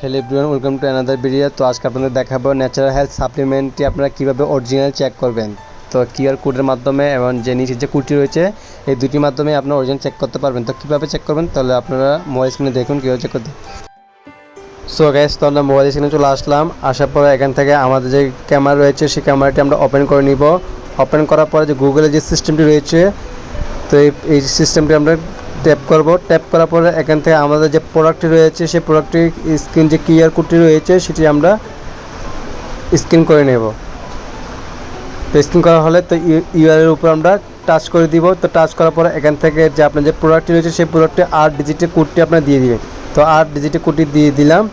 Hello everyone welcome to another video তো আজকে আপনাদের দেখাবো ন্যাচারাল হেলথ সাপ্লিমেন্টটি আপনারা কীভাবে অরিজিনাল চেক করবেন। তো কিউআর কোডের মাধ্যমে এবং যে নিচে যে কুটি রয়েছে, এই দুটির মাধ্যমে আপনারা অরিজিনাল চেক করতে পারবেন। তো কীভাবে চেক করবেন? তাহলে আপনারা মোবাইল স্ক্রিনে দেখুন কীভাবে চেক করতে। সো গ্যাস তো আমরা মোবাইল স্ক্রিনে চলে আসলাম। আসার পরে এখান থেকে আমাদের যে ক্যামেরা রয়েছে, সেই ক্যামেরাটি আমরা ওপেন করে নিব। ওপেন করার পরে যে গুগলের যে সিস্টেমটি রয়েছে, তো এই এই সিস্টেমটি আমরা ট্যাপ করব। ট্যাপ করার পরে এখান থেকে আমাদের যে প্রোডাক্টটি রয়েছে, সেই প্রোডাক্টটির স্ক্রিন যে কিউআর কোডটি রয়েছে, সেটি আমরা স্ক্যান করে নেব। তো স্ক্যান করা হলে তো ইউআর এর উপর আমরা টাচ করে দিব। তো টাচ করার পরে এখান থেকে যে আপনার যে প্রোডাক্টটি রয়েছে, সেই প্রোডাক্টে আট ডিজিটের কোডটি আপনার দিয়ে দিবেন তো আট ডিজিটের কোডটি দিয়ে দিলাম।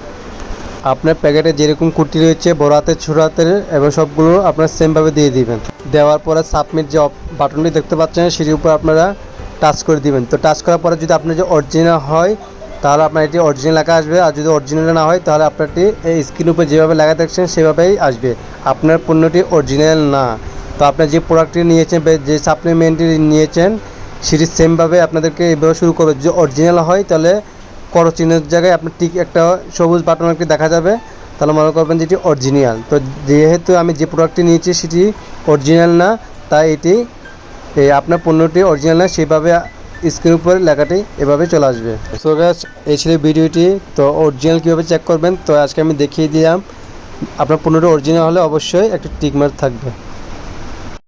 আপনার প্যাকেটে যেরকম কুর্তি রয়েছে, বড় হাতের, ছোটো হাতের, এবং সবগুলো আপনার সেমভাবে দিয়ে দিবেন। দেওয়ার পরে সাবমিট যে বাটনটি দেখতে পাচ্ছেন, সেটির উপর আপনারা টাচ করে দিবেন। তো টাচ করার পরে যদি আপনার যে অরিজিনাল হয়, তাহলে আপনার এটি অরিজিনাল লেখা আসবে। আর যদি অরিজিনাল না হয়, তাহলে আপনারটি এই স্ক্রিন উপরে যেভাবে লেখা থাকছেন সেভাবেই আসবে। আপনার পণ্যটি অরিজিনাল না। তো আপনার যে প্রোডাক্টটি নিয়েছেন যে সাপ্লিমেন্টটি নিয়েছেন, সেটি সেমভাবে আপনাদেরকে এভাবে শুরু করবে। যদি অরিজিনাল হয়, তাহলে করো চিহ্নের জায়গায় আপনার ঠিক একটা সবুজ বাটন একটি দেখা যাবে। তাহলে মনে করবেন যেটি অরিজিনাল তো যেহেতু আমি যে প্রোডাক্টটি নিয়েছি, সেটি অরিজিনাল না, তাই এটি এই আপনার পণ্যটি অরিজিনাল না, সেভাবে স্ক্রিন উপরে লেখাটি এভাবে চলে আসবে। সো গাছ এই ছিল ভিডিওটি। তো অরিজিনাল কীভাবে চেক করবেন? তো আজকে আমি দেখিয়ে দিলাম। আপনার পণ্যটি অরিজিনাল হলে অবশ্যই একটা টিকমার্ক থাকবে।